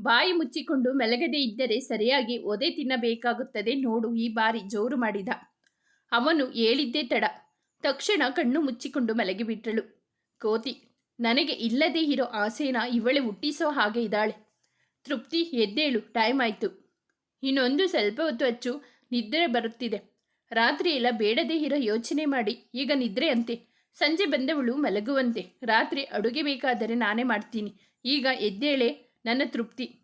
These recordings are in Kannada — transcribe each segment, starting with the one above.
ಬಾಯಿ ಮುಚ್ಚಿಕೊಂಡು ಮೆಲಗದೆ ಇದ್ದರೆ ಸರಿಯಾಗಿ ಒದೆ ತಿನ್ನಬೇಕಾಗುತ್ತದೆ ನೋಡು ಈ ಬಾರಿ ಜೋರು ಮಾಡಿದ. ಅವನು ಹೇಳಿದ್ದೇ ತಡ. ತಕ್ಷಣ ಕಣ್ಣು ಮುಚ್ಚಿಕೊಂಡು ಮಲಗಿಬಿಟ್ಟಳು ಕೋತಿ, ನನಗೆ ಇಲ್ಲದೇ ಇರೋ ಆಸೆನ ಇವಳೆ ಹುಟ್ಟಿಸೋ ಹಾಗೆ ಇದ್ದಾಳೆ. ತೃಪ್ತಿ, ಎದ್ದೇಳು ಟೈಮ್ ಆಯಿತು. ಇನ್ನೊಂದು ಸ್ವಲ್ಪ ಹೊತ್ತು ಅಚ್ಚು, ನಿದ್ರೆ ಬರುತ್ತಿದೆ. ರಾತ್ರಿ ಎಲ್ಲ ಬೇಡದೇ ಇರೋ ಯೋಚನೆ ಮಾಡಿ, ಈಗ ನಿದ್ರೆ ಅಂತೆ. ಸಂಜೆ ಬಂದವಳು ಮಲಗುವಂತೆ. ರಾತ್ರಿ ಅಡುಗೆ ಬೇಕಾದರೆ ನಾನೇ ಮಾಡ್ತೀನಿ. ಈಗ ಎದ್ದೇಳೆ ನನ್ನ ತೃಪ್ತಿ.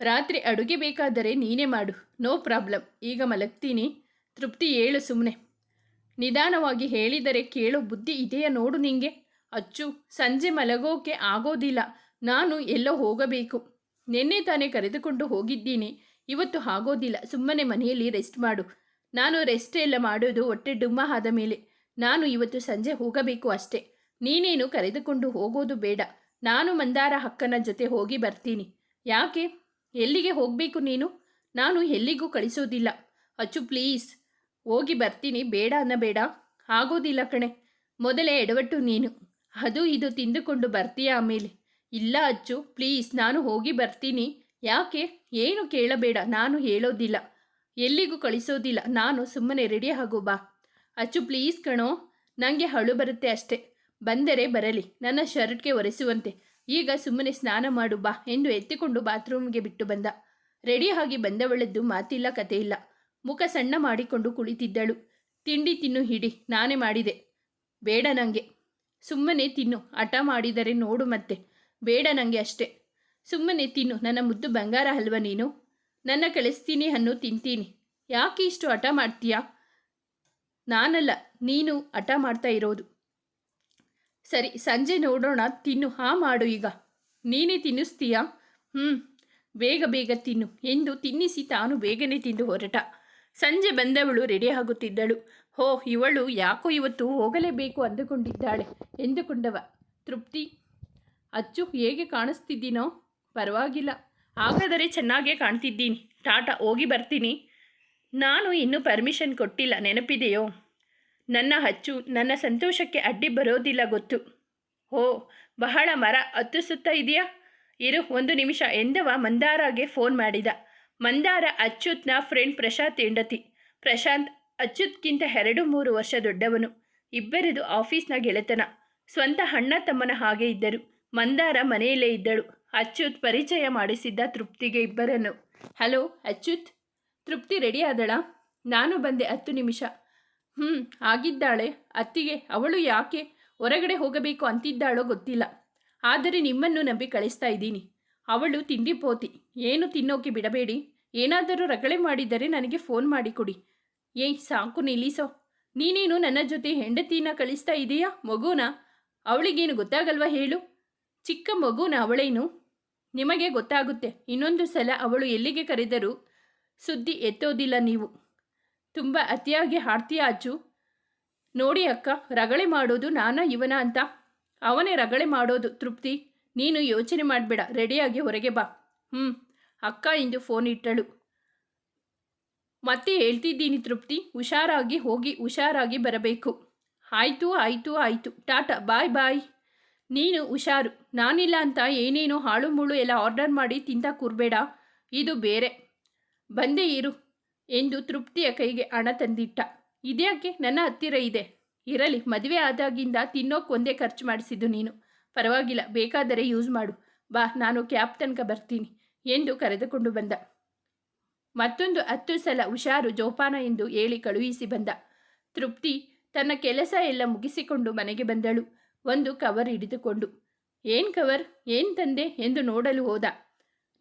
ರಾತ್ರಿ ಅಡುಗೆ ಬೇಕಾದರೆ ನೀನೇ ಮಾಡು. No problem. ಈಗ ಮಲಗ್ತೀನಿ. ತೃಪ್ತಿ ಏಳು ಸುಮ್ಮನೆ ನಿಧಾನವಾಗಿ ಹೇಳಿದರೆ ಕೇಳೋ ಬುದ್ಧಿ ಇದೆಯಾ ನೋಡು ನಿಂಗೆ. ಅಚ್ಚು, ಸಂಜೆ ಮಲಗೋಕೆ ಆಗೋದಿಲ್ಲ. ನಾನು ಎಲ್ಲೋ ಹೋಗಬೇಕು. ನಿನ್ನೆ ತಾನೇ ಕರೆದುಕೊಂಡು ಹೋಗಿದ್ದೀನಿ. ಇವತ್ತು ಆಗೋದಿಲ್ಲ. ಸುಮ್ಮನೆ ಮನೆಯಲ್ಲಿ ರೆಸ್ಟ್ ಮಾಡು. ನಾನು ರೆಸ್ಟ್ ಎಲ್ಲ ಮಾಡೋದು ಹೊಟ್ಟೆ ಡುಮ್ಮ ಆದ ಮೇಲೆ. ನಾನು ಇವತ್ತು ಸಂಜೆ ಹೋಗಬೇಕು ಅಷ್ಟೇ. ನೀನೇನು ಕರೆದುಕೊಂಡು ಹೋಗೋದು ಬೇಡ. ನಾನು ಮಂದಾರ ಹಕ್ಕನ ಜೊತೆ ಹೋಗಿ ಬರ್ತೀನಿ. ಯಾಕೆ? ಎಲ್ಲಿಗೆ ಹೋಗಬೇಕು ನೀನು? ನಾನು ಎಲ್ಲಿಗೂ ಕಳಿಸೋದಿಲ್ಲ. ಅಚ್ಚು ಪ್ಲೀಸ್. ಹೋಗಿ ಬರ್ತೀನಿ. ಬೇಡ ಅನ್ನಬೇಡ. ಆಗೋದಿಲ್ಲ ಕಣೆ. ಮೊದಲೇ ಎಡವಟ್ಟು ನೀನು. ಅದು ಇದು ತಿಂದುಕೊಂಡು ಬರ್ತೀಯ ಆಮೇಲೆ? ಇಲ್ಲ ಅಚ್ಚು. ಪ್ಲೀಸ್, ನಾನು ಹೋಗಿ ಬರ್ತೀನಿ. ಯಾಕೆ? ಏನು ಕೇಳಬೇಡ. ನಾನು ಹೇಳೋದಿಲ್ಲ. ಎಲ್ಲಿಗೂ ಕಳಿಸೋದಿಲ್ಲ. ನಾನು ಸುಮ್ಮನೆ ರೆಡಿ ಆಗು ಬಾ. ಅಚ್ಚು ಪ್ಲೀಸ್ ಕಣೋ. ನನಗೆ ಹಳು ಬರುತ್ತೆ ಅಷ್ಟೇ. ಬಂದರೆ ಬರಲಿ, ನನ್ನ ಶರ್ಟ್ಗೆ ಒರೆಸುವಂತೆ. ಈಗ ಸುಮ್ಮನೆ ಸ್ನಾನ ಮಾಡು ಬಾ ಎಂದು ಎತ್ತಿಕೊಂಡು ಬಾತ್ರೂಮ್ಗೆ ಬಿಟ್ಟು ಬಂದ. ರೆಡಿಯಾಗಿ ಬಂದವಳದ್ದು ಮಾತಿಲ್ಲ ಕಥೆಯಿಲ್ಲ ಮುಖ ಸಣ್ಣ ಮಾಡಿಕೊಂಡು ಕುಳಿತಿದ್ದಳು. ತಿಂಡಿ ತಿನ್ನು ಹಿಡಿ, ನಾನೇ ಮಾಡಿದೆ. ಬೇಡ ನನಗೆ ಸುಮ್ಮನೆ ತಿನ್ನು, ಹಠ ಮಾಡಿದರೆ ನೋಡು ಮತ್ತೆ. ಬೇಡ ನನಗೆ ಅಷ್ಟೇ. ಸುಮ್ಮನೆ ತಿನ್ನು, ನನ್ನ ಮುದ್ದು ಬಂಗಾರ ಅಲ್ವ ನೀನು? ನನ್ನ ಕಳಿಸ್ತೀನಿ ಅನ್ನು ತಿಂತೀನಿ. ಯಾಕೆ ಇಷ್ಟು ಹಠ ಮಾಡ್ತೀಯಾ? ನಾನಲ್ಲ, ನೀನು ಹಠ ಮಾಡ್ತಾ ಇರೋದು. ಸರಿ, ಸಂಜೆ ನೋಡೋಣ, ತಿನ್ನು. ಹಾ, ಮಾಡು ಈಗ. ನೀನೇ ತಿನ್ನಿಸ್ತೀಯಾ? ಹ್ಞೂ ಬೇಗ ಬೇಗ ತಿನ್ನು ಎಂದು ತಿನ್ನಿಸಿ ತಾನು ಬೇಗನೆ ತಿಂದು ಹೊರಟ. ಸಂಜೆ ಬಂದವಳು ರೆಡಿ ಆಗುತ್ತಿದ್ದಳು. ಹೋ, ಇವಳು ಯಾಕೋ ಇವತ್ತು ಹೋಗಲೇಬೇಕು ಅಂದುಕೊಂಡಿದ್ದಾಳೆ ಎಂದುಕೊಂಡವ. ತೃಪ್ತಿ, ಅಚ್ಚು, ಹೇಗೆ ಕಾಣಿಸ್ತಿದ್ದೀನೋ? ಪರವಾಗಿಲ್ಲ. ಹಾಗಾದರೆ ಚೆನ್ನಾಗೇ ಕಾಣ್ತಿದ್ದೀನಿ. ಟಾಟಾ, ಹೋಗಿ ಬರ್ತೀನಿ. ನಾನು ಇನ್ನೂ ಪರ್ಮಿಷನ್ ಕೊಟ್ಟಿಲ್ಲ. ನೆನಪಿದೆಯೋ? ನನ್ನ ಹಚ್ಚು ನನ್ನ ಸಂತೋಷಕ್ಕೆ ಅಡ್ಡಿ ಬರೋದಿಲ್ಲ ಗೊತ್ತು. ಓ ಬಹಳ ಮರ ಹತ್ತಿಸುತ್ತಾ ಇದೆಯಾ ಇರು, ಒಂದು ನಿಮಿಷ. ಎಂದವ ಮಂದಾರಾಗೆ ಫೋನ್ ಮಾಡಿದ. ಮಂದಾರ ಅಚ್ಯುತ್ನ ಫ್ರೆಂಡ್ ಪ್ರಶಾಂತ್ ಹೆಂಡತಿ. ಪ್ರಶಾಂತ್ ಅಚ್ಯುತ್ಗಿಂತ ಎರಡು ಮೂರು ವರ್ಷ ದೊಡ್ಡವನು. ಇಬ್ಬರದು ಆಫೀಸ್ನ ಗೆಳೆತನ. ಸ್ವಂತ ಅಣ್ಣ ತಮ್ಮನ ಹಾಗೆ ಇದ್ದರು. ಮಂದಾರ ಮನೆಯಲ್ಲೇ ಇದ್ದಳು. ಅಚ್ಯುತ್ ಪರಿಚಯ ಮಾಡಿಸಿದ್ದ ತೃಪ್ತಿಗೆ ಇಬ್ಬರನ್ನು. ಹಲೋ, ಅಚ್ಯುತ್. ತೃಪ್ತಿ ರೆಡಿ ಆದಳಾ? ನಾನು ಬಂದೆ ಹತ್ತು ನಿಮಿಷ. ಹ್ಞೂ ಆಗಿದ್ದಾಳೆ. ಅತ್ತಿಗೆ, ಅವಳು ಯಾಕೆ ಹೊರಗಡೆ ಹೋಗಬೇಕು ಅಂತಿದ್ದಾಳೋ ಗೊತ್ತಿಲ್ಲ. ಆದರೆ ನಿಮ್ಮನ್ನು ನಂಬಿ ಕಳಿಸ್ತಾ ಇದ್ದೀನಿ. ಅವಳು ತಿಂಡಿ ಪೋತಿ. ಏನು ತಿನ್ನೋಕೆ ಬಿಡಬೇಡಿ. ಏನಾದರೂ ರಗಳೆ ಮಾಡಿದರೆ ನನಗೆ ಫೋನ್ ಮಾಡಿ ಕೊಡಿ ಏಯ್, ಸಾಕು ನಿಲ್ಲಿಸೋ. ನೀನೇನು ನನ್ನ ಜೊತೆ ಹೆಂಡತಿನ ಕಳಿಸ್ತಾ ಇದೆಯಾ, ಮಗುನ? ಅವಳಿಗೇನು ಗೊತ್ತಾಗಲ್ವಾ ಹೇಳು. ಚಿಕ್ಕ ಮಗುನ ಅವಳೇನು? ನಿಮಗೆ ಗೊತ್ತಾಗುತ್ತೆ. ಇನ್ನೊಂದು ಸಲ ಅವಳು ಎಲ್ಲಿಗೆ ಕರೆದರೂ ಸುದ್ದಿ ಎತ್ತೋದಿಲ್ಲ ನೀವು. ತುಂಬ ಅತಿಯಾಗಿ ಹಾಡ್ತೀಯ ಅಜ್ಜು? ನೋಡಿ ಅಕ್ಕ, ರಗಳೆ ಮಾಡೋದು ನಾನ ಇವನ ಅಂತ. ಅವನೇ ರಗಳೆ ಮಾಡೋದು, ತೃಪ್ತಿ. ನೀನು ಯೋಚನೆ ಮಾಡಬೇಡ, ರೆಡಿಯಾಗಿ ಹೊರಗೆ ಬಾ. ಹ್ಞೂ ಅಕ್ಕ ಇಂದು ಫೋನ್ ಇಟ್ಟಳು. ಮತ್ತೆ ಹೇಳ್ತಿದ್ದೀನಿ ತೃಪ್ತಿ, ಹುಷಾರಾಗಿ ಹೋಗಿ, ಹುಷಾರಾಗಿ ಬರಬೇಕು. ಆಯಿತು ಆಯಿತು ಆಯಿತು. ಟಾಟಾ, ಬಾಯ್ ಬಾಯ್. ನೀನು ಹುಷಾರು. ನಾನಿಲ್ಲ ಅಂತ ಏನೇನೋ ಹಾಳು ಮುಳು ಎಲ್ಲ ಆರ್ಡರ್ ಮಾಡಿ ತಿಂತ ಕೂರಬೇಡ. ಇದು ಬೇರೆ. ಬಂದೇ ಇರು. ಎಂದು ತೃಪ್ತಿಯ ಕೈಗೆ ಹಣ ತಂದಿಟ್ಟ. ಇದ್ಯಾಕೆ? ನನ್ನ ಹತ್ತಿರ ಇದೆ. ಇರಲಿ, ಮದುವೆ ಆದಾಗಿಂದ ತಿನ್ನೋಕೆ ಒಂದೇ ಖರ್ಚು ಮಾಡಿಸಿದ್ದು ನೀನು. ಪರವಾಗಿಲ್ಲ, ಬೇಕಾದರೆ ಯೂಸ್ ಮಾಡು. ಬಾ, ನಾನು ಕ್ಯಾಬ್ ತನಕ ಬರ್ತೀನಿ ಎಂದು ಕರೆದುಕೊಂಡು ಬಂದ. ಮತ್ತೊಂದು ಹತ್ತು ಸಲ ಹುಷಾರು ಜೋಪಾನ ಎಂದು ಹೇಳಿ ಕಳುಹಿಸಿ ಬಂದ. ತೃಪ್ತಿ ತನ್ನ ಕೆಲಸ ಎಲ್ಲ ಮುಗಿಸಿಕೊಂಡು ಮನೆಗೆ ಬಂದಳು. ಒಂದು ಕವರ್ ಹಿಡಿದುಕೊಂಡು, ಏನ್ ಕವರ್? ಏನ್ ತಂದೆ? ಎಂದು ನೋಡಲು ಹೋದ.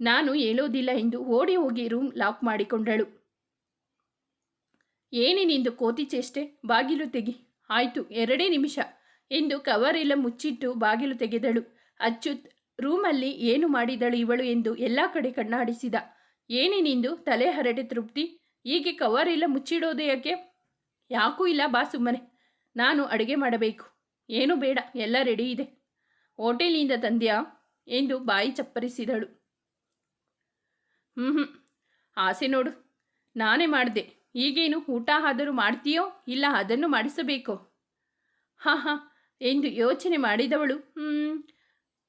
ನಾನು ಹೇಳೋದಿಲ್ಲ ಎಂದು ಓಡಿ ಹೋಗಿ ರೂಮ್ ಲಾಕ್ ಮಾಡಿಕೊಂಡಳು. ಏನೇನಿಂದು ಕೋತಿ ಚೇಷ್ಟೆ, ಬಾಗಿಲು ತೆಗಿ. ಆಯಿತು, ಎರಡೇ ನಿಮಿಷ. ಎಂದು ಕವರ್ ಎಲ್ಲ ಮುಚ್ಚಿಟ್ಟು ಬಾಗಿಲು ತೆಗೆದಳು. ಅಚ್ಚುತ್ ರೂಮಲ್ಲಿ ಏನು ಮಾಡಿದಳು ಇವಳು ಎಂದು ಎಲ್ಲ ಕಡೆ ಕಣ್ಣಾಡಿಸಿದ. ಏನೇ ನಿಂದು ತಲೆ ಹರಟೆ ತೃಪ್ತಿ? ಹೀಗೆ ಕವರ್ ಎಲ್ಲ ಮುಚ್ಚಿಡೋದು ಯಾಕೆ? ಯಾಕೂ ಇಲ್ಲ ಬಾ ಸುಮ್ಮನೆ. ನಾನು ಅಡುಗೆ ಮಾಡಬೇಕು. ಏನೂ ಬೇಡ, ಎಲ್ಲ ರೆಡಿ ಇದೆ. ಹೋಟೆಲಿಂದ ತಂದ್ಯಾ? ಎಂದು ಬಾಯಿ ಚಪ್ಪರಿಸಿದಳು. ಹ್ಞೂ ಹ್ಞೂ ಆಸೆ ನೋಡು. ನಾನೇ ಮಾಡಿದೆ. ಈಗೇನು ಊಟ ಆದರೂ ಮಾಡ್ತೀಯೋ ಇಲ್ಲ ಅದನ್ನು ಮಾಡಿಸಬೇಕೋ? ಹಾಂ ಹಾಂ, ಎಂದು ಯೋಚನೆ ಮಾಡಿದವಳು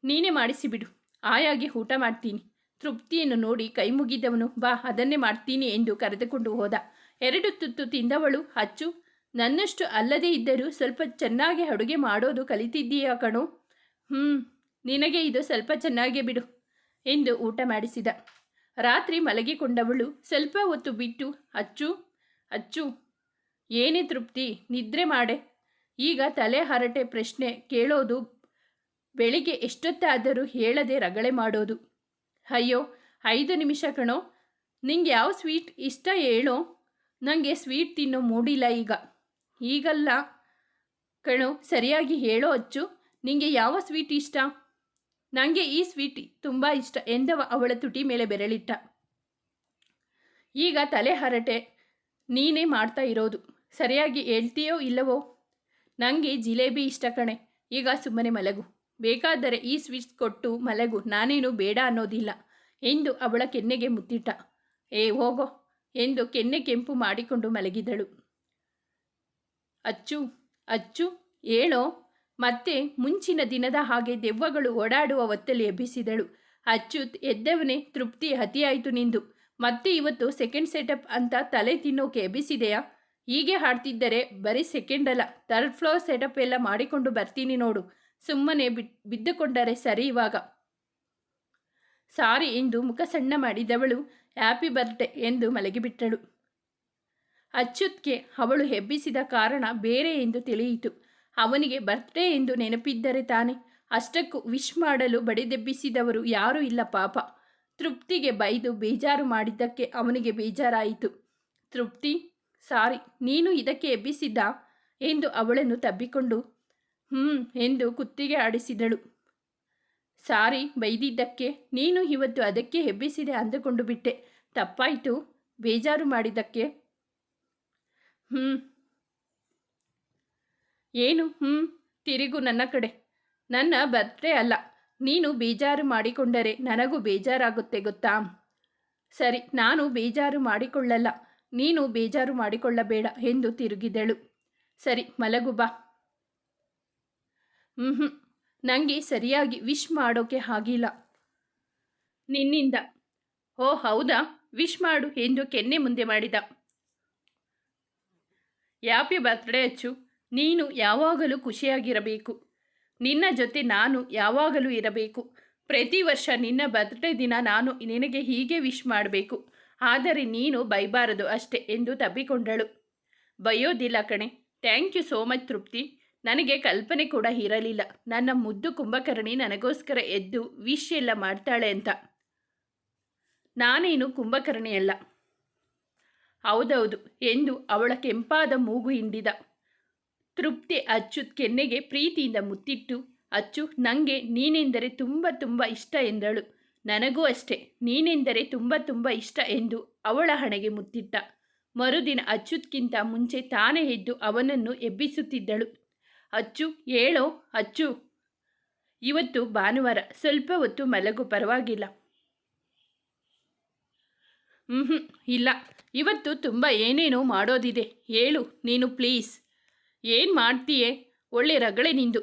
ನೀನೇ ಮಾಡಿಸಿಬಿಡು ಆಯಾಗಿ ಊಟ ಮಾಡ್ತೀನಿ. ತೃಪ್ತಿಯನ್ನು ನೋಡಿ ಕೈ ಮುಗಿದವನು, ಬಾ, ಅದನ್ನೇ ಮಾಡ್ತೀನಿ ಎಂದು ಕರೆದುಕೊಂಡು ಹೋದ. ಎರಡು ತುತ್ತು ತಿಂದವಳು, ಅಚ್ಚು, ನನ್ನಷ್ಟು ಅಲ್ಲದೇ ಇದ್ದರೂ ಸ್ವಲ್ಪ ಚೆನ್ನಾಗಿ ಅಡುಗೆ ಮಾಡೋದು ಕಲಿತಿದ್ದೀಯಾ ಕಣೋ? ಹ್ಞೂ ನಿನಗೆ ಇದು ಸ್ವಲ್ಪ ಚೆನ್ನಾಗೇ ಬಿಡು, ಎಂದು ಊಟ ಮಾಡಿಸಿದ. ರಾತ್ರಿ ಮಲಗಿಕೊಂಡವಳು, ಸ್ವಲ್ಪ ಹೊತ್ತು ಬಿಟ್ಟು, ಅಚ್ಚು ಅಚ್ಚು, ಏನೇ ತೃಪ್ತಿ, ನಿದ್ರೆ ಮಾಡೆ. ಈಗ ತಲೆ ಹರಟೆ ಪ್ರಶ್ನೆ ಕೇಳೋದು, ಬೆಳಿಗ್ಗೆ ಎಷ್ಟೊತ್ತಾದರೂ ಹೇಳದೆ ರಗಳೆ ಮಾಡೋದು. ಅಯ್ಯೋ, ಐದು ನಿಮಿಷ ಕಣೋ, ನಿಂಗೆ ಯಾವ ಸ್ವೀಟ್ ಇಷ್ಟ ಹೇಳೋ? ನನಗೆ ಸ್ವೀಟ್ ತಿನ್ನೋ ಮೂಡಿಲ್ಲ ಈಗ. ಈಗಲ್ಲ ಕಣೋ, ಸರಿಯಾಗಿ ಹೇಳೋ ಅಚ್ಚು, ನಿಂಗೆ ಯಾವ ಸ್ವೀಟ್ ಇಷ್ಟ? ನನಗೆ ಈ ಸ್ವೀಟ್ ತುಂಬ ಇಷ್ಟ ಎಂದವ ಅವಳ ತುಟಿ ಮೇಲೆ ಬೆರಳಿಟ್ಟ. ಈಗ ತಲೆ ಹರಟೆ ನೀನೇ ಮಾಡ್ತಾ ಇರೋದು. ಸರಿಯಾಗಿ ಹೇಳ್ತೀಯೋ ಇಲ್ಲವೋ? ನನಗೆ ಜಿಲೇಬಿ ಇಷ್ಟ ಕಣೆ. ಈಗ ಸುಮ್ಮನೆ ಮಲಗು. ಬೇಕಾದರೆ ಈ ಸ್ವಿಚ್ ಕೊಟ್ಟು ಮಲಗು. ನಾನೇನು ಬೇಡ ಅನ್ನೋದಿಲ್ಲ. ಎಂದು ಅವಳ ಕೆನ್ನೆಗೆ ಮುತ್ತಿಟ್ಟ. ಏ, ಹೋಗೋ ಎಂದು ಕೆನ್ನೆ ಕೆಂಪು ಮಾಡಿಕೊಂಡು ಮಲಗಿದಳು. ಅಚ್ಚು ಅಚ್ಚು ಏಳೋ ಮತ್ತೆ ಮುಂಚಿನ ದಿನದ ಹಾಗೆ ದೆವ್ವಗಳು ಓಡಾಡುವ ಒತ್ತಲಿ ಎಬ್ಬಿಸಿದಳು. ಅಚ್ಚು ಎದ್ದವನೇ ತೃಪ್ತಿ ಅತಿಯಾಯಿತು ನಿಂದು. ಮತ್ತೆ ಇವತ್ತು ಸೆಕೆಂಡ್ ಸೆಟಪ್ ಅಂತ ತಲೆ ತಿನ್ನೋಕೆ ಎಬ್ಬಿಸಿದೆಯಾ? ಹೀಗೆ ಹಾಡ್ತಿದ್ದರೆ ಬರೀ ಸೆಕೆಂಡ್ ಅಲ್ಲ ಥರ್ಡ್ ಫ್ಲೋರ್ ಸೆಟಪ್ ಎಲ್ಲ ಮಾಡಿಕೊಂಡು ಬರ್ತೀನಿ ನೋಡು. ಸುಮ್ಮನೆ ಬಿದ್ದುಕೊಂಡರೆ ಸರಿ ಇವಾಗ. ಸಾರಿ ಎಂದು ಮುಖ ಸಣ್ಣ ಮಾಡಿದವಳು ಹ್ಯಾಪಿ ಬರ್ತ್ಡೇ ಎಂದು ಮಲಗಿಬಿಟ್ಟಳು. ಅಚ್ಯುತ್ಗೆ ಅವಳು ಹೆಬ್ಬಿಸಿದ ಕಾರಣ ಬೇರೆ ಎಂದು ತಿಳಿಯಿತು. ಅವನಿಗೆ ಬರ್ತ್ಡೇ ಎಂದು ನೆನಪಿದ್ದರೆ ತಾನೆ. ಅಷ್ಟಕ್ಕೂ ವಿಶ್ ಮಾಡಲು ಬಡಿದೆಬ್ಬಿಸಿದವರು ಯಾರೂ ಇಲ್ಲ ಪಾಪ. ತೃಪ್ತಿಗೆ ಬೈದು ಬೇಜಾರು ಮಾಡಿದ್ದಕ್ಕೆ ಅವನಿಗೆ ಬೇಜಾರಾಯಿತು. ತೃಪ್ತಿ, ಸಾರಿ, ನೀನು ಇದಕ್ಕೆ ಎಬ್ಬಿಸಿದ್ದ? ಎಂದು ಅವಳನ್ನು ತಬ್ಬಿಕೊಂಡು ಹ್ಞೂ ಎಂದು ಕುತ್ತಿಗೆ ಆಡಿಸಿದಳು. ಸಾರಿ, ಬೈದಿದ್ದಕ್ಕೆ, ನೀನು ಇವತ್ತು ಅದಕ್ಕೆ ಹೆಬ್ಬಿಸಿದೆ ಅಂದುಕೊಂಡು ಬಿಟ್ಟೆ. ತಪ್ಪಾಯಿತು, ಬೇಜಾರು ಮಾಡಿದ್ದಕ್ಕೆ. ಹ್ಞೂ ಏನು ಹ್ಞೂ ತಿರುಗು ನನ್ನ ಕಡೆ. ನನ್ನ ಬರ್ತ್ಡೇ ಅಲ್ಲ. ನೀನು ಬೇಜಾರು ಮಾಡಿಕೊಂಡರೆ ನನಗೂ ಬೇಜಾರಾಗುತ್ತೆ ಗೊತ್ತಾ? ಸರಿ, ನಾನು ಬೇಜಾರು ಮಾಡಿಕೊಳ್ಳಲ್ಲ. ನೀನು ಬೇಜಾರು ಮಾಡಿಕೊಳ್ಳಬೇಡ ಎಂದು ತಿರುಗಿದಳು. ಸರಿ, ಮಲಗು ಬಾ. ಹ್ಞೂ ನನಗೆ ಸರಿಯಾಗಿ ವಿಶ್ ಮಾಡೋಕೆ ಆಗಿಲ್ಲ. ನಿನ್ನಿಂದ. ಓ, ಹೌದಾ? ವಿಶ್ ಮಾಡು ಎಂದು ಕೆನ್ನೆ ಮುಂದೆ ಮಾಡಿದ. ಯಾಪಿ ಬರ್ತ್ಡೇ ಅಚ್ಚು? ನೀನು ಯಾವಾಗಲೂ ಖುಷಿಯಾಗಿರಬೇಕು. ನಿನ್ನ ಜೊತೆ ನಾನು ಯಾವಾಗಲೂ ಇರಬೇಕು. ಪ್ರತಿ ವರ್ಷ ನಿನ್ನ ಬರ್ತ್ಡೇ ದಿನ ನಾನು ನಿನಗೆ ಹೀಗೆ ವಿಶ್ ಮಾಡಬೇಕು. ಆದರೆ ನೀನು ಬೈಬಾರದು ಅಷ್ಟೆ ಎಂದು ತಬ್ಬಿಕೊಂಡಳು. ಬಯೋದಿಲ್ಲ ಕಣೆ ಥ್ಯಾಂಕ್ ಯು ಸೋ ಮಚ್ ತೃಪ್ತಿ. ನನಗೆ ಕಲ್ಪನೆ ಕೂಡ ಇರಲಿಲ್ಲ. ನನ್ನ ಮುದ್ದು ಕುಂಭಕರ್ಣಿ ನನಗೋಸ್ಕರ ಎದ್ದು ವಿಶ್ ಎಲ್ಲ ಮಾಡ್ತಾಳೆ ಅಂತ. ನಾನೇನು ಕುಂಭಕರ್ಣಿಯಲ್ಲ. ಹೌದೌದು ಎಂದು ಅವಳ ಕೆಂಪಾದ ಮೂಗು ಹಿಂಡಿದ. ತೃಪ್ತಿ ಅಚ್ಚುತ್ ಕೆನ್ನೆಗೆ ಪ್ರೀತಿಯಿಂದ ಮುತ್ತಿಟ್ಟು, ಅಚ್ಚು ನನಗೆ ನೀನೆಂದರೆ ತುಂಬ ತುಂಬ ಇಷ್ಟ ಎಂದಳು. ನನಗೂ ಅಷ್ಟೇ, ನೀನೆಂದರೆ ತುಂಬ ತುಂಬ ಇಷ್ಟ ಎಂದು ಅವಳ ಹಣೆಗೆ ಮುತ್ತಿಟ್ಟ. ಮರುದಿನ ಅಚ್ಚುತ್ಕಿಂತ ಮುಂಚೆ ತಾನೇ ಎದ್ದು ಅವನನ್ನು ಎಬ್ಬಿಸುತ್ತಿದ್ದಳು. ಅಚ್ಚು, ಹೇಳೋ, ಅಚ್ಚು. ಇವತ್ತು ಭಾನುವಾರ, ಸ್ವಲ್ಪ ಹೊತ್ತು ಮಲಗು, ಪರವಾಗಿಲ್ಲ. ಹ್ಞೂ ಇಲ್ಲ. ಇವತ್ತು ತುಂಬ ಏನೇನೋ ಮಾಡೋದಿದೆ. ಹೇಳು, ನೀನು ಪ್ಲೀಸ್. ಏನು ಮಾಡ್ತೀಯೇ? ಒಳ್ಳೆ ರಗಳೆ ನಿಂದು.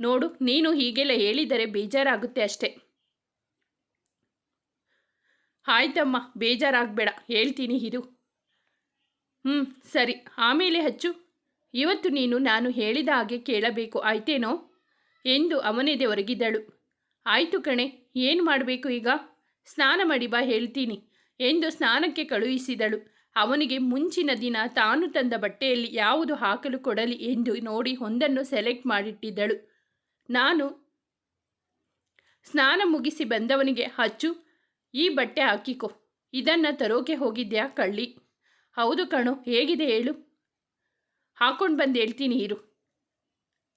ನೋಡು, ನೀನು ಹೀಗೆಲ್ಲ ಹೇಳಿದರೆ ಬೇಜಾರಾಗುತ್ತೆ ಅಷ್ಟೆ. ಆಯ್ತಮ್ಮ, ಬೇಜಾರಾಗಬೇಡ, ಹೇಳ್ತೀನಿ ಇದು ಹ್ಞೂ ಸರಿ, ಆಮೇಲೆ ಹಚ್ಚು. ಇವತ್ತು ನೀನು ನಾನು ಹೇಳಿದ ಹಾಗೆ ಕೇಳಬೇಕು, ಆಯ್ತೇನೋ? ಎಂದು ಅವನೆದೆ ಒರಗಿದಳು. ಆಯಿತು ಕಣೆ, ಏನು ಮಾಡಬೇಕು ಈಗ? ಸ್ನಾನ ಮಾಡಿ ಬಾ, ಹೇಳ್ತೀನಿ, ಎಂದು ಸ್ನಾನಕ್ಕೆ ಕಳುಹಿಸಿದಳು. ಅವನಿಗೆ ಮುಂಚಿನ ದಿನ ತಾನು ತಂದ ಬಟ್ಟೆಯಲ್ಲಿ ಯಾವುದು ಹಾಕಲು ಕೊಡಲಿ ಎಂದು ನೋಡಿ ಒಂದನ್ನು ಸೆಲೆಕ್ಟ್ ಮಾಡಿಟ್ಟಿದ್ದಳು. ನಾನು ಸ್ನಾನ ಮುಗಿಸಿ ಬಂದವನಿಗೆ ಹಚ್ಚು ಈ ಬಟ್ಟೆ ಹಾಕಿಕೊ, ಇದನ್ನು ತರೋಕೆ ಹೋಗಿದ್ಯಾ ಕಳ್ಳಿ? ಹೌದು ಕಣೋ, ಹೇಗಿದೆ ಹೇಳು? ಹಾಕೊಂಡು ಬಂದು ಹೇಳ್ತೀನಿ ಇರು.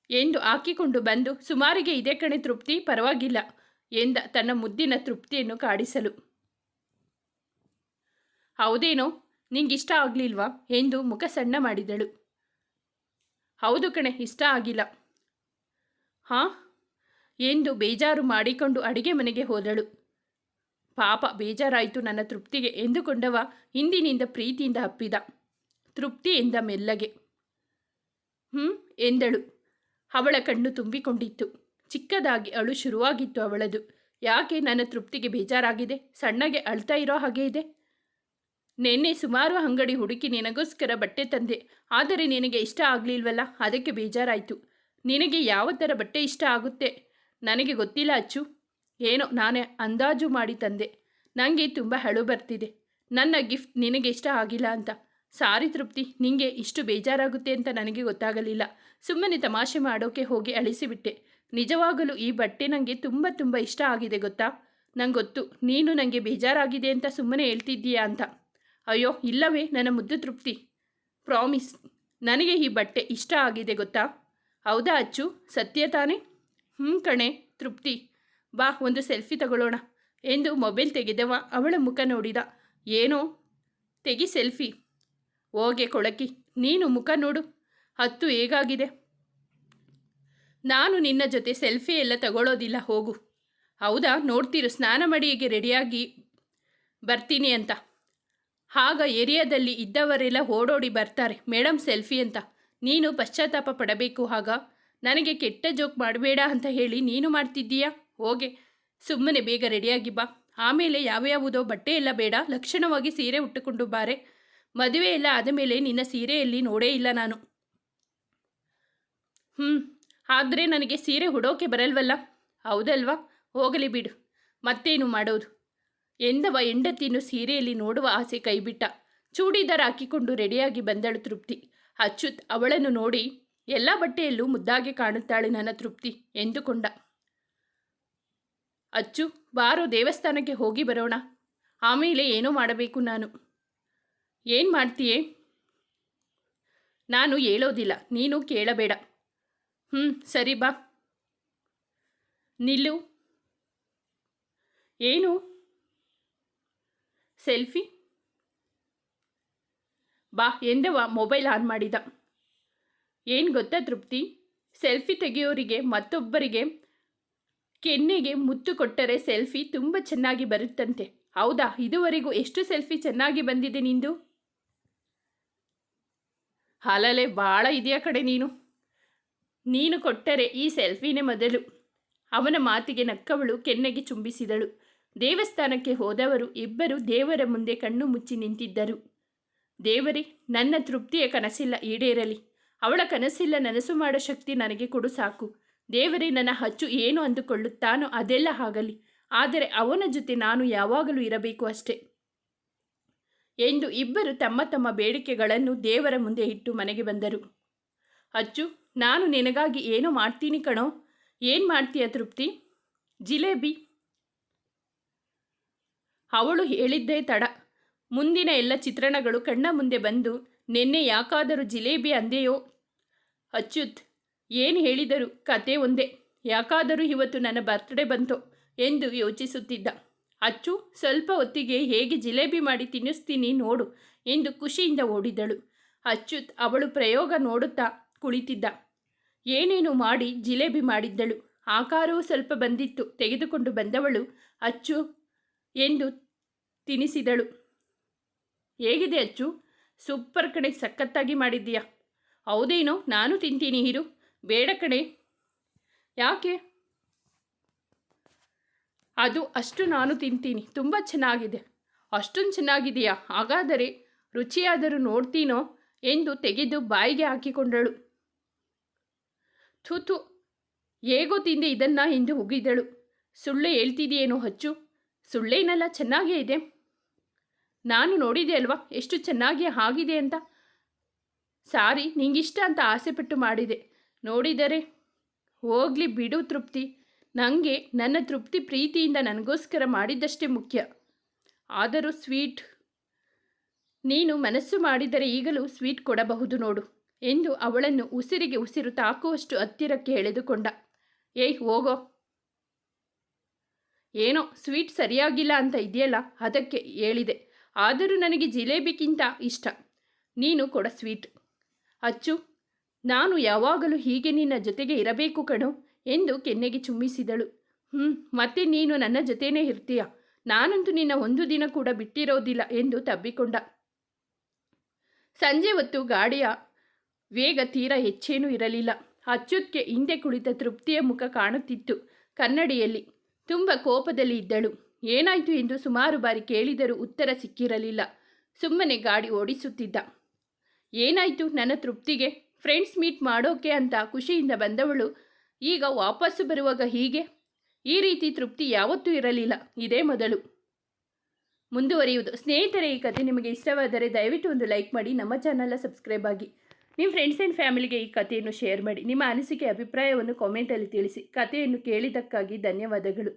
ಎಂದು ಹಾಕಿಕೊಂಡು ಬಂದು, ಸುಮಾರಿಗೆ ಇದೇ ಕಣೆ ತೃಪ್ತಿ, ಪರವಾಗಿಲ್ಲ, ಎಂದ ತನ್ನ ಮುದ್ದಿನ ತೃಪ್ತಿಯನ್ನು ಕಾಡಿಸಲು. ಹೌದೇನೋ ನಿಂಗಿಷ್ಟ ಆಗಲಿಲ್ವಾ? ಎಂದು ಮುಖ ಸಣ್ಣ ಮಾಡಿದಳು. ಹೌದು ಕಣೆ, ಇಷ್ಟ ಆಗಿಲ್ಲ. ಹಾಂ? ಎಂದು ಬೇಜಾರು ಮಾಡಿಕೊಂಡು ಅಡುಗೆ ಮನೆಗೆ ಹೋದಳು. ಪಾಪ, ಬೇಜಾರಾಯಿತು ನನ್ನ ತೃಪ್ತಿಗೆ ಎಂದುಕೊಂಡವ ಹಿಂದಿನಿಂದ ಪ್ರೀತಿಯಿಂದ ಅಪ್ಪಿದ. ತೃಪ್ತಿ ಎಂದ ಮೆಲ್ಲಗೆ. ಹ್ಞೂ ಎಂದಳು. ಅವಳ ಕಣ್ಣು ತುಂಬಿಕೊಂಡಿತ್ತು. ಚಿಕ್ಕದಾಗಿ ಅಳು ಶುರುವಾಗಿತ್ತು ಅವಳದು. ಯಾಕೆ ನನ್ನ ತೃಪ್ತಿಗೆ ಬೇಜಾರಾಗಿದೆ? ಸಣ್ಣಗೆ ಅಳ್ತಾ ಇರೋ ಹಾಗೆ ಇದೆ. ನಿನ್ನೆ ಸುಮಾರು ಅಂಗಡಿ ಹುಡುಕಿ ನಿನಗೋಸ್ಕರ ಬಟ್ಟೆ ತಂದೆ. ಆದರೆ ನಿನಗೆ ಇಷ್ಟ ಆಗಲಿಲ್ವಲ್ಲ? ಅದಕ್ಕೆ ಬೇಜಾರಾಯಿತು. ನಿನಗೆ ಯಾವ ಥರ ಬಟ್ಟೆ ಇಷ್ಟ ಆಗುತ್ತೆ? ನನಗೆ ಗೊತ್ತಿಲ್ಲ ಅಚ್ಚು. ಏನೋ, ನಾನೇ ಅಂದಾಜು ಮಾಡಿ ತಂದೆ. ನನಗೆ ತುಂಬ ಹಳು ಬರ್ತಿದೆ. ನನ್ನ ಗಿಫ್ಟ್ ನಿನಗೆ ಇಷ್ಟ ಆಗಿಲ್ಲ ಅಂತ. ಸಾರಿ ತೃಪ್ತಿ, ನಿಂಗೆ ಇಷ್ಟು ಬೇಜಾರಾಗುತ್ತೆ ಅಂತ ನನಗೆ ಗೊತ್ತಾಗಲಿಲ್ಲ. ಸುಮ್ಮನೆ ತಮಾಷೆ ಮಾಡೋಕೆ ಹೋಗಿ ಅಳಿಸಿಬಿಟ್ಟೆ. ನಿಜವಾಗಲೂ ಈ ಬಟ್ಟೆ ನನಗೆ ತುಂಬ ತುಂಬ ಇಷ್ಟ ಆಗಿದೆ ಗೊತ್ತಾ? ನಂಗೊತ್ತು ಗೊತ್ತು ನೀನು ನನಗೆ ಬೇಜಾರಾಗಿದೆ ಅಂತ ಸುಮ್ಮನೆ ಹೇಳ್ತಿದ್ದೀಯಾ ಅಂತ. ಅಯ್ಯೋ, ಇಲ್ಲವೇ, ನನ್ನ ಮುದ್ದು ತೃಪ್ತಿ. ಪ್ರಾಮಿಸ್, ನನಗೆ ಈ ಬಟ್ಟೆ ಇಷ್ಟ ಆಗಿದೆ ಗೊತ್ತಾ? ಹೌದಾ ಅಚ್ಚು? ಸತ್ಯ ತಾನೇ? ಹ್ಞೂ ಕಣೆ, ತೃಪ್ತಿ. ಬಾ, ಒಂದು ಸೆಲ್ಫಿ ತಗೊಳ್ಳೋಣ. ಎಂದು ಮೊಬೈಲ್ ತೆಗೆದವ ಅವಳ ಮುಖ ನೋಡಿದ. ಏನೋ? ತೆಗಿ ಸೆಲ್ಫಿ. ಹೋಗೆ ಕೊಳಕಿ, ನೀನು ಮುಖ ನೋಡು. ಹತ್ತು ಹೇಗಾಗಿದೆ? ನಾನು ನಿನ್ನ ಜೊತೆ ಸೆಲ್ಫಿ ಎಲ್ಲ ತಗೊಳ್ಳೋದಿಲ್ಲ, ಹೋಗು. ಹೌದಾ? ನೋಡ್ತೀರು, ಸ್ನಾನ ಮಾಡಿಗೆ ರೆಡಿಯಾಗಿ ಬರ್ತೀನಿ ಅಂತ. ಆಗ ಏರಿಯಾದಲ್ಲಿ ಇದ್ದವರೆಲ್ಲ ಓಡೋಡಿ ಬರ್ತಾರೆ ಮೇಡಮ್ ಸೆಲ್ಫಿ ಅಂತ. ನೀನು ಪಶ್ಚಾತ್ತಾಪ ಪಡಬೇಕು, ಆಗ. ನನಗೆ ಕೆಟ್ಟ ಜೋಕ್ ಮಾಡಬೇಡ ಅಂತ ಹೇಳಿ ನೀನು ಮಾಡ್ತಿದ್ದೀಯಾ? ಹೋಗೆ. ಸುಮ್ಮನೆ ಬೇಗ ರೆಡಿಯಾಗಿ ಬಾ. ಆಮೇಲೆ ಯಾವ್ಯಾವುದೋ ಬಟ್ಟೆ ಎಲ್ಲ ಬೇಡ, ಲಕ್ಷಣವಾಗಿ ಸೀರೆ ಉಟ್ಟುಕೊಂಡು ಬಾರೆ. ಮದುವೆ ಎಲ್ಲ ಆದ ಮೇಲೆ ನಿನ್ನ ಸೀರೆಯಲ್ಲಿ ನೋಡೇ ಇಲ್ಲ ನಾನು. ಹ್ಞೂ ಆದರೆ ನನಗೆ ಸೀರೆ ಉಡೋಕೆ ಬರಲ್ವಲ್ಲ? ಹೌದಲ್ವಾ? ಹೋಗಲಿ ಬಿಡು. ಮತ್ತೇನು ಮಾಡೋದು? ಎಂದವ ಹೆಂಡತಿಯನ್ನು ಸೀರೆಯಲ್ಲಿ ನೋಡುವ ಆಸೆ ಕೈಬಿಟ್ಟ. ಚೂಡಿದಾರ್ ಹಾಕಿಕೊಂಡು ರೆಡಿಯಾಗಿ ಬಂದಳು ತೃಪ್ತಿ. ಅಚ್ಯುತ್ ಅವಳನ್ನು ನೋಡಿ, ಎಲ್ಲ ಬಟ್ಟೆಯಲ್ಲೂ ಮುದ್ದಾಗಿ ಕಾಣುತ್ತಾಳೆ ನನ್ನ ತೃಪ್ತಿ ಎಂದುಕೊಂಡ. ಅಚ್ಚು, ಬಾರೋ ದೇವಸ್ಥಾನಕ್ಕೆ ಹೋಗಿ ಬರೋಣ. ಆಮೇಲೆ ಏನೋ ಮಾಡಬೇಕು ನಾನು. ಏನು ಮಾಡ್ತೀಯೇ? ನಾನು ಹೇಳೋದಿಲ್ಲ, ನೀನು ಕೇಳಬೇಡ. ಹ್ಞೂ ಸರಿ ಬಾ. ನಿಲ್ಲು. ಏನು? ಸೆಲ್ಫಿ? ಬಾ ಎಂದವ ಮೊಬೈಲ್ ಆನ್ ಮಾಡಿದ. ಏನು ಗೊತ್ತಾ ತೃಪ್ತಿ? ಸೆಲ್ಫಿ ತೆಗೆಯೋರಿಗೆ ಮತ್ತೊಬ್ಬರಿಗೆ ಕೆನ್ನೆಗೆ ಮುತ್ತು ಕೊಟ್ಟರೆ ಸೆಲ್ಫಿ ತುಂಬ ಚೆನ್ನಾಗಿ ಬರುತ್ತಂತೆ. ಹೌದಾ? ಇದುವರೆಗೂ ಎಷ್ಟು ಸೆಲ್ಫಿ ಚೆನ್ನಾಗಿ ಬಂದಿದೆ ನಿಂದು? ಹಾಲಲೆ ಭಾಳ ಇದೆಯಾ ಕಡೆ ನೀನು. ನೀನು ಕೊಟ್ಟರೆ ಈ ಸೆಲ್ಫಿನೇ ಮೊದಲು. ಅವನ ಮಾತಿಗೆ ನಕ್ಕವಳು ಕೆನ್ನೆಗೆ ಚುಂಬಿಸಿದಳು. ದೇವಸ್ಥಾನಕ್ಕೆ ಹೋದವರು ಇಬ್ಬರು ದೇವರ ಮುಂದೆ ಕಣ್ಣು ಮುಚ್ಚಿ ನಿಂತಿದ್ದರು. ದೇವರೇ, ನನ್ನ ತೃಪ್ತಿಯ ಕನಸಿಲ್ಲ, ಈಡೇರಲಿ. ಅವಳ ಕನಸಿಲ್ಲ, ನನಸು ಮಾಡೋ ಶಕ್ತಿ ನನಗೆ ಕೊಡು ಸಾಕು. ದೇವರೇ, ನನ್ನ ಹಚ್ಚು ಏನು ಅಂದುಕೊಳ್ಳುತ್ತಾನೋ ಅದೆಲ್ಲ ಆಗಲಿ ಆದರೆ ಅವನ ಜೊತೆ ನಾನು ಯಾವಾಗಲೂ ಇರಬೇಕು ಅಷ್ಟೇ. ಎಂದು ಇಬ್ಬರು ತಮ್ಮ ತಮ್ಮ ಬೇಡಿಕೆಗಳನ್ನು ದೇವರ ಮುಂದೆ ಇಟ್ಟು ಮನೆಗೆ ಬಂದರು. ಅಚ್ಚು, ನಾನು ನಿನಗಾಗಿ ಏನು ಮಾಡ್ತೀನಿ ಕಣೋ? ಏನು ಮಾಡ್ತೀಯ ತೃಪ್ತಿ? ಜಿಲೇಬಿ ಅವಳು ಹೇಳಿದ್ದೇ ತಡ. ಮುಂದಿನ ಎಲ್ಲ ಚಿತ್ರಣಗಳು ಕಣ್ಣ ಮುಂದೆ ಬಂದು, ನಿನ್ನೆ ಯಾಕಾದರೂ ಜಿಲೇಬಿ ಅಂದೆಯೋ? ಅಚ್ಯುತ್, ಏನು ಹೇಳಿದರು? ಕತೆ ಒಂದೇ. ಯಾಕಾದರೂ ಇವತ್ತು ನನ್ನ ಬರ್ತ್ಡೇ ಬಂತು? ಎಂದು ಯೋಚಿಸುತ್ತಿದ್ದ. ಅಚ್ಚು, ಸ್ವಲ್ಪ ಹೊತ್ತಿಗೆ ಹೇಗೆ ಜಿಲೇಬಿ ಮಾಡಿ ತಿನ್ನಿಸ್ತೀನಿ ನೋಡು ಎಂದು ಖುಷಿಯಿಂದ ಓಡಿದಳು. ಅಚ್ಯುತ್ ಅವಳು ಪ್ರಯೋಗ ನೋಡುತ್ತಾ ಕುಳಿತಿದ್ದ. ಏನೇನು ಮಾಡಿ ಜಿಲೇಬಿ ಮಾಡಿದ್ದಳು. ಆಕಾರವೂ ಸ್ವಲ್ಪ ಬಂದಿತ್ತು. ತೆಗೆದುಕೊಂಡು ಬಂದವಳು, ಅಚ್ಚು ಎಂದು ತಿನಿಸಿದಳು. ಹೇಗಿದೆ ಅಚ್ಚು? ಸೂಪರ್ ಕಣೆ, ಸಖತ್ತಾಗಿ ಮಾಡಿದ್ದೀಯಾ? ಹೌದೇನೋ, ನಾನು ತಿಂತೀನಿ, ಇರು. ಬೇಡ ಕಣೆ. ಯಾಕೆ? ಅದು ಅಷ್ಟು ನಾನು ತಿಂತೀನಿ. ತುಂಬ ಚೆನ್ನಾಗಿದೆ. ಅಷ್ಟೊಂದು ಚೆನ್ನಾಗಿದೆಯಾ? ಹಾಗಾದರೆ ರುಚಿಯಾದರೂ ನೋಡ್ತೀನೋ ಎಂದು ತೆಗೆದು ಬಾಯಿಗೆ ಹಾಕಿಕೊಂಡಳು. ಥೂತು ಹೇಗೋ ತಿಂದೆ ಇದನ್ನ ಎಂದು ಉಗಿದಳು. ಸುಳ್ಳೆ ಹೇಳ್ತಿದೆಯೇನೋ ಹಚ್ಚು ಸುಳ್ಳೇನಲ್ಲ, ಚೆನ್ನಾಗೇ ಇದೆ. ನಾನು ನೋಡಿದೆ ಅಲ್ವಾ? ಎಷ್ಟು ಚೆನ್ನಾಗಿ ಆಗಿದೆ ಅಂತ. ಸಾರಿ, ನಿಂಗಿಷ್ಟ ಅಂತ ಆಸೆಪಟ್ಟು ಮಾಡಿದೆ. ನೋಡಿದರೆ ಹೋಗಲಿ ಬಿಡು ತೃಪ್ತಿ. ನನಗೆ ನನ್ನ ತೃಪ್ತಿ ಪ್ರೀತಿಯಿಂದ ನನಗೋಸ್ಕರ ಮಾಡಿದ್ದಷ್ಟೇ ಮುಖ್ಯ. ಆದರೂ ಸ್ವೀಟ್ ನೀನು ಮನಸ್ಸು ಮಾಡಿದರೆ ಈಗಲೂ ಸ್ವೀಟ್ ಕೊಡಬಹುದು ನೋಡು ಎಂದು ಅವಳನ್ನು ಉಸಿರಿಗೆ ಉಸಿರು ತಾಕುವಷ್ಟು ಹತ್ತಿರಕ್ಕೆ ಎಳೆದುಕೊಂಡ. ಏಯ್, ಹೋಗೋ. ಏನೋ, ಸ್ವೀಟ್ ಸರಿಯಾಗಿಲ್ಲ ಅಂತ ಇದೆಯಲ್ಲ? ಅದಕ್ಕೆ ಹೇಳಿದೆ. ಆದರೂ ನನಗೆ ಜಿಲೇಬಿಗಿಂತ ಇಷ್ಟ. ನೀನು ಕೊಡ ಸ್ವೀಟ್. ಅಚ್ಚು, ನಾನು ಯಾವಾಗಲೂ ಹೀಗೆ ನಿನ್ನ ಜೊತೆಗೆ ಇರಬೇಕು ಕಣೋ ಎಂದು ಕೆನ್ನೆಗೆ ಚುಮ್ಮಿಸಿದಳು ಹ್ಞೂ ಮತ್ತೆ ನೀನು ನನ್ನ ಜೊತೆನೇ ಇರ್ತೀಯ? ನಾನಂತೂ ನಿನ್ನ ಒಂದು ದಿನ ಕೂಡ ಬಿಟ್ಟಿರೋದಿಲ್ಲ ಎಂದು ತಬ್ಬಿಕೊಂಡ. ಸಂಜೆ ಹೊತ್ತು ಗಾಡಿಯ ವೇಗ ತೀರ ಹೆಚ್ಚೇನೂ ಇರಲಿಲ್ಲ. ಅಚ್ಯುತ್ಗೆ ಹಿಂದೆ ಕುಳಿತ ತೃಪ್ತಿಯ ಮುಖ ಕಾಣುತ್ತಿತ್ತು ಕನ್ನಡಿಯಲ್ಲಿ. ತುಂಬ ಕೋಪದಲ್ಲಿ ಇದ್ದಳು. ಏನಾಯಿತು ಎಂದು ಸುಮಾರು ಬಾರಿ ಕೇಳಿದರೂ ಉತ್ತರ ಸಿಕ್ಕಿರಲಿಲ್ಲ. ಸುಮ್ಮನೆ ಗಾಡಿ ಓಡಿಸುತ್ತಿದ್ದ. ಏನಾಯಿತು ನನ್ನ ತೃಪ್ತಿಗೆ? ಫ್ರೆಂಡ್ಸ್ ಮೀಟ್ ಮಾಡೋಕೆ ಅಂತ ಖುಷಿಯಿಂದ ಬಂದವಳು. ಈಗ ವಾಪಸ್ಸು ಬರುವಾಗ ಹೀಗೆ? ಈ ರೀತಿ ತೃಪ್ತಿ ಯಾವತ್ತೂ ಇರಲಿಲ್ಲ. ಇದೇ ಮೊದಲು. ಮುಂದುವರಿಯುವುದು. ಸ್ನೇಹಿತರೆ, ಈ ಕಥೆ ನಿಮಗೆ ಇಷ್ಟವಾದರೆ ದಯವಿಟ್ಟು ಒಂದು ಲೈಕ್ ಮಾಡಿ, ನಮ್ಮ ಚಾನಲ್ನ ಸಬ್ಸ್ಕ್ರೈಬ್ ಆಗಿ. ನಿಮ್ಮ ಫ್ರೆಂಡ್ಸ್ ಆ್ಯಂಡ್ ಫ್ಯಾಮಿಲಿಗೆ ಈ ಕಥೆಯನ್ನು ಶೇರ್ ಮಾಡಿ. ನಿಮ್ಮ ಅನಿಸಿಕೆ, ಅಭಿಪ್ರಾಯವನ್ನು ಕಾಮೆಂಟಲ್ಲಿ ತಿಳಿಸಿ. ಕಥೆಯನ್ನು ಕೇಳಿದ್ದಕ್ಕಾಗಿ ಧನ್ಯವಾದಗಳು.